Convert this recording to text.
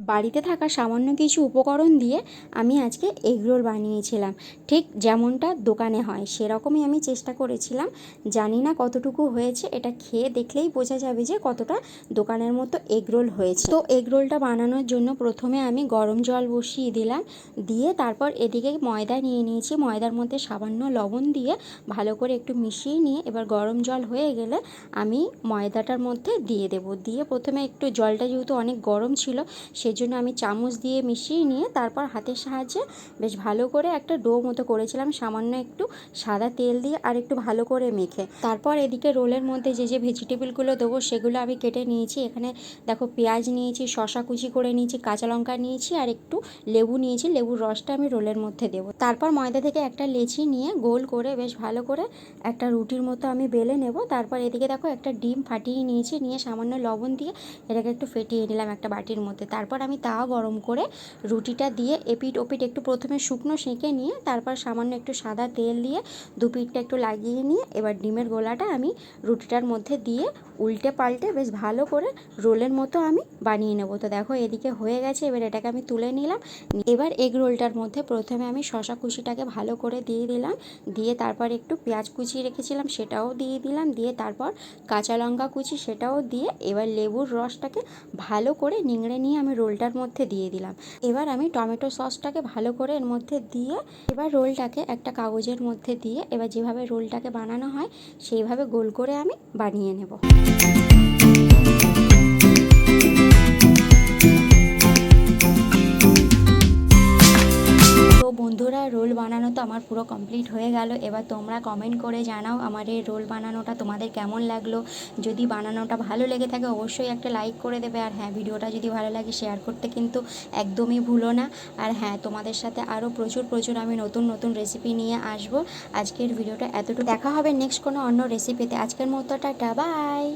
বাড়িতে থাকা সামান্য কিছু উপকরণ দিয়ে আমি আজকে এগরোল বানিয়েছিলাম। ঠিক যেমনটা দোকানে হয়, সেরকমই আমি চেষ্টা করেছিলাম। জানি না কতটুকু হয়েছে, এটা খেয়ে দেখলেই বোঝা যাবে যে কতটা দোকানের মতো এগরোল হয়েছে। তো এগরোলটা বানানোর জন্য প্রথমে আমি গরম জল বসিয়ে দিলাম, দিয়ে তারপর এদিকে ময়দা নিয়ে নিয়েছি। ময়দার মধ্যে সামান্য লবণ দিয়ে ভালো করে একটু মিশিয়ে নিয়ে এবার গরম জল হয়ে গেলে আমি ময়দাটার মধ্যে দিয়ে দেব। দিয়ে প্রথমে একটু জলটা যেহেতু অনেক গরম ছিল সেজন্য আমি চামচ দিয়ে মিশিয়ে নিয়ে তারপর হাতের সাহায্যে বেশ ভালো করে একটা ডো মতো করেছিলাম, সামান্য একটু সাদা তেল দিয়ে আর একটু ভালো করে মেখে। তারপর এদিকে রোলের মধ্যে যে যে ভেজিটেবলগুলো দেবো সেগুলো আমি কেটে নিয়েছি। এখানে দেখো পেঁয়াজ নিয়েছি শশা কুচি করে নিয়েছি, কাঁচা লঙ্কা নিয়েছি আর একটু লেবু নিয়েছি। লেবুর রসটা আমি রোলের মধ্যে দেবো। তারপর ময়দা থেকে একটা লেচি নিয়ে গোল করে বেশ ভালো করে একটা রুটির মতো আমি বেলে নেব। তারপর এদিকে দেখো একটা ডিম ফাটিয়ে নিয়েছি, নিয়ে সামান্য লবণ দিয়ে এটাকে একটু ফেটিয়ে নিলাম একটা বাটির মধ্যে। তারপর আমি তাওয়া গরম করে রুটিটা দিয়ে এপিট ওপিট একটু প্রথমে শুকনো সেঁকে নিয়ে তারপর সামান্য একটু সাদা তেল দিয়ে দু পিঠটা একটু লাগিয়ে নিয়ে এবার ডিমের গোলাটা আমি রুটিটার মধ্যে দিয়ে উল্টে পাল্টে বেশ ভালো করে রোলের মতো আমি বানিয়ে নেব। তো দেখো এদিকে হয়ে গেছে, এবার এটাকে আমি তুলে নিলাম। এবার এগ রোলটার মধ্যে প্রথমে আমি শশা কুচিটাকে ভালো করে দিয়ে দিলাম। দিয়ে তারপর একটু পেঁয়াজ কুচি রেখেছিলাম, সেটাও দিয়ে দিলাম। দিয়ে তারপর কাঁচা লঙ্কা কুচি, সেটাও দিয়ে এবার লেবুর রসটাকে ভালো করে নিংড়ে নিয়ে আমি রোলটার মধ্যে দিয়ে দিলাম। এবার আমি টমেটো সসটাকে ভালো করে এর মধ্যে দিয়ে, এবার রোলটাকে একটা কাগজের মধ্যে দিয়ে, এবার যেভাবে রোলটাকে বানানো হয়, সেইভাবে গোল করে আমি বানিয়ে নেব। রোল বানানো তো আমার পুরো কমপ্লিট হয়ে গেল। এবার তোমরা কমেন্ট করে জানাও আমার এই রোল বানানোটা তোমাদের কেমন লাগল। যদি বানানোটা ভালো লেগে থাকে অবশ্যই একটা লাইক করে দেবে। আর হ্যাঁ ভিডিওটা যদি ভালো লাগে শেয়ার করতে কিন্তু একদমই ভুলো না। আর হ্যাঁ তোমাদের সাথে আরও প্রচুর প্রচুর আমি নতুন নতুন রেসিপি নিয়ে আসব। আজকের ভিডিওটা এতটুকু। দেখা হবে নেক্সট কোনো অন্য রেসিপিতে আজকের মতো টাটা বাই